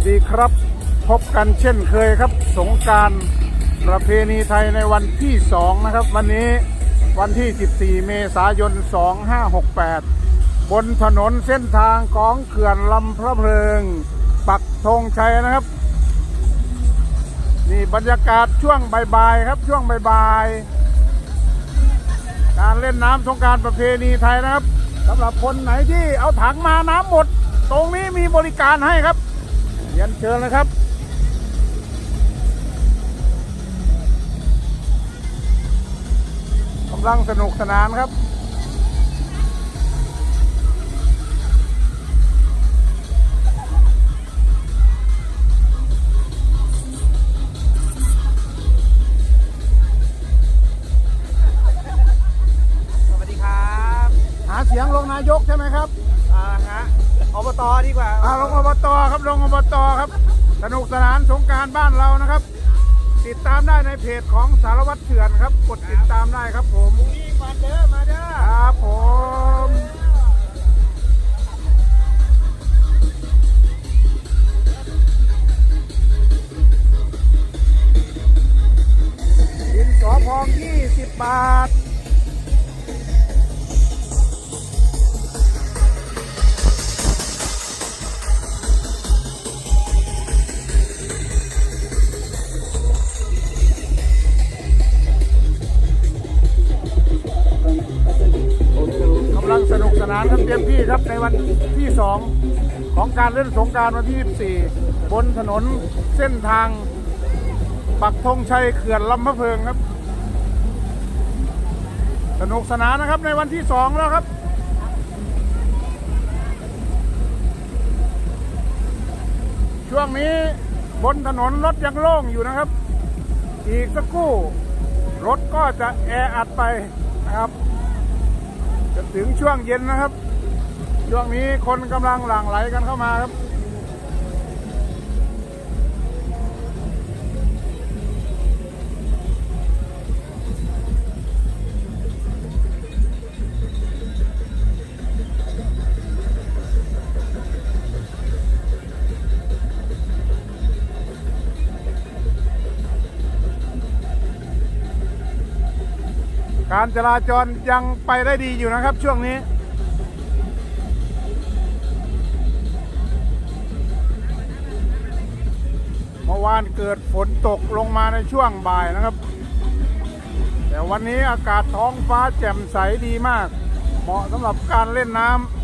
สดีครับ พบกันเช่นเคยครับ สงการประเพณีไทยในวันที่ 2 นะครับ วันนี้วันที่ 14 เมษายน 2568 บนถนนเส้นทางของเขื่อนลำพระเพลิง ปักธงชัยนะครับ นี่บรรยากาศช่วงบ่ายๆครับช่วงบ่ายๆการเล่นน้ำสงการประเพณีไทยนะครับสำหรับคนไหนที่เอาถังมาน้ำหมด ตรงนี้มีบริการให้ครับ เรียนเชิญนะครับกำลังสนุกสนานครับสวัสดีครับหาเสียงลงนายกใช่ไหมครับ อ่าฮะอบตดีกว่าอ่าลงอบตครับลงอบตครับ สนุกสนานสงการบ้านเรานะครับ ติดตามได้ในเพจของสารวัตรเถื่อนครับ กดติดตามได้ครับผมนี่มาเด้อมาเด้อครับผมดินสอพอง20 บาท นุกสนานครับเต็มที่ครับในวันที่ 2 ของการเล่นสงการวันที่ 24 บนถนนเส้นทาง ปักธงชัยเขื่อนลำพะเพิงครับ สนุกสนานนะครับในวันที่ 2 แล้วครับช่วงนี้บนถนนรถยังโล่งอยู่นะครับ อีกสักครู่ รถก็จะแออัดไปนะครับ จะถึงช่วงเย็นนะครับ ช่วงนี้คนกำลังหลั่งไหลกันเข้ามาครับ การจราจรยังไปได้ดีอยู่นะครับช่วงนี้ เมื่อวานเกิดฝนตกลงมาในช่วงบ่ายนะครับ แต่วันนี้อากาศท้องฟ้าแจ่มใสดีมาก เหมาะสำหรับการเล่นน้ำ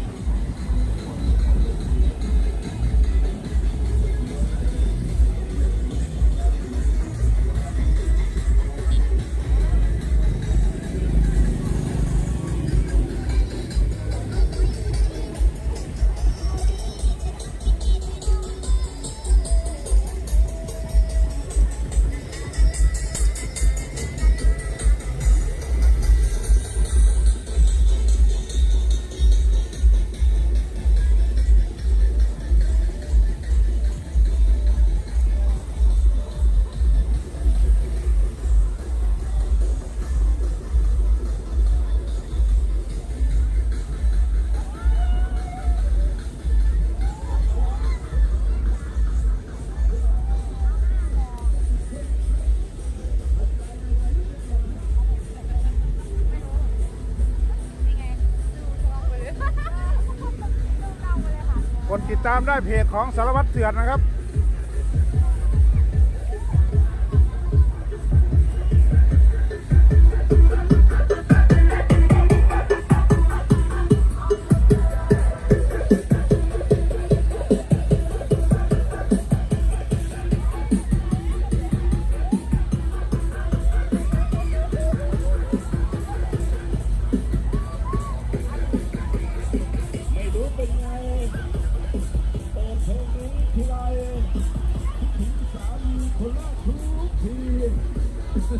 ดติดตามได้เพจของสารวัตรเสือนะครับ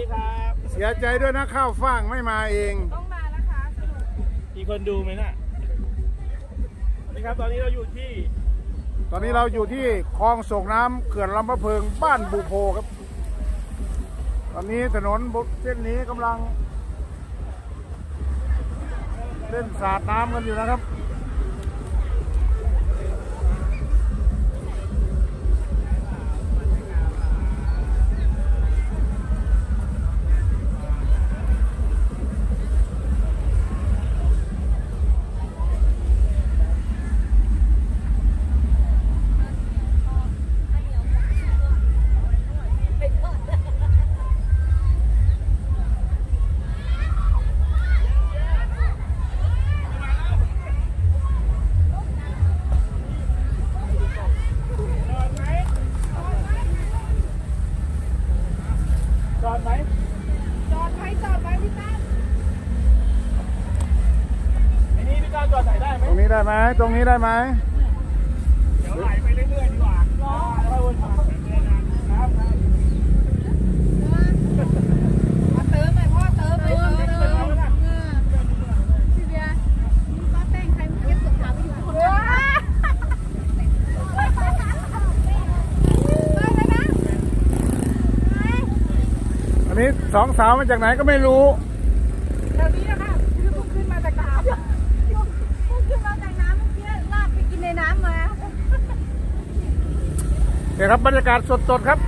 ดีครับ เสียใจด้วยนะข้าวฟ่างไม่มาเอง ต้องมานะคะสนุกมีคนดูไหมน่ะนี่ครับ ตอนนี้เราอยู่ที่ตอนนี้เราอยู่ที่คลองส่งน้ำเขื่อนลำพะเพิงบ้านบูโพครับ ตอนนี้ถนนเส้นนี้กำลัง เล่นสาดน้ำกันอยู่นะครับ ได้ไหมตรงนี้ได้ไหมเดี๋ยวไหลไปเรื่อยๆดีกว่าล้อแล้ววนมาครับครับมาเติมหน่อยพ่อเติมไปเติมเติมพี่เบียร์นี่ป้าแป้งใครเก็บสุดขาไปอยู่คนเดียวอันนี้สองสาวมาจากไหนก็ไม่รู้เดี๋ยวนี้นะคะำมาเดี๋ยวครับบรรยากาศสดๆครับ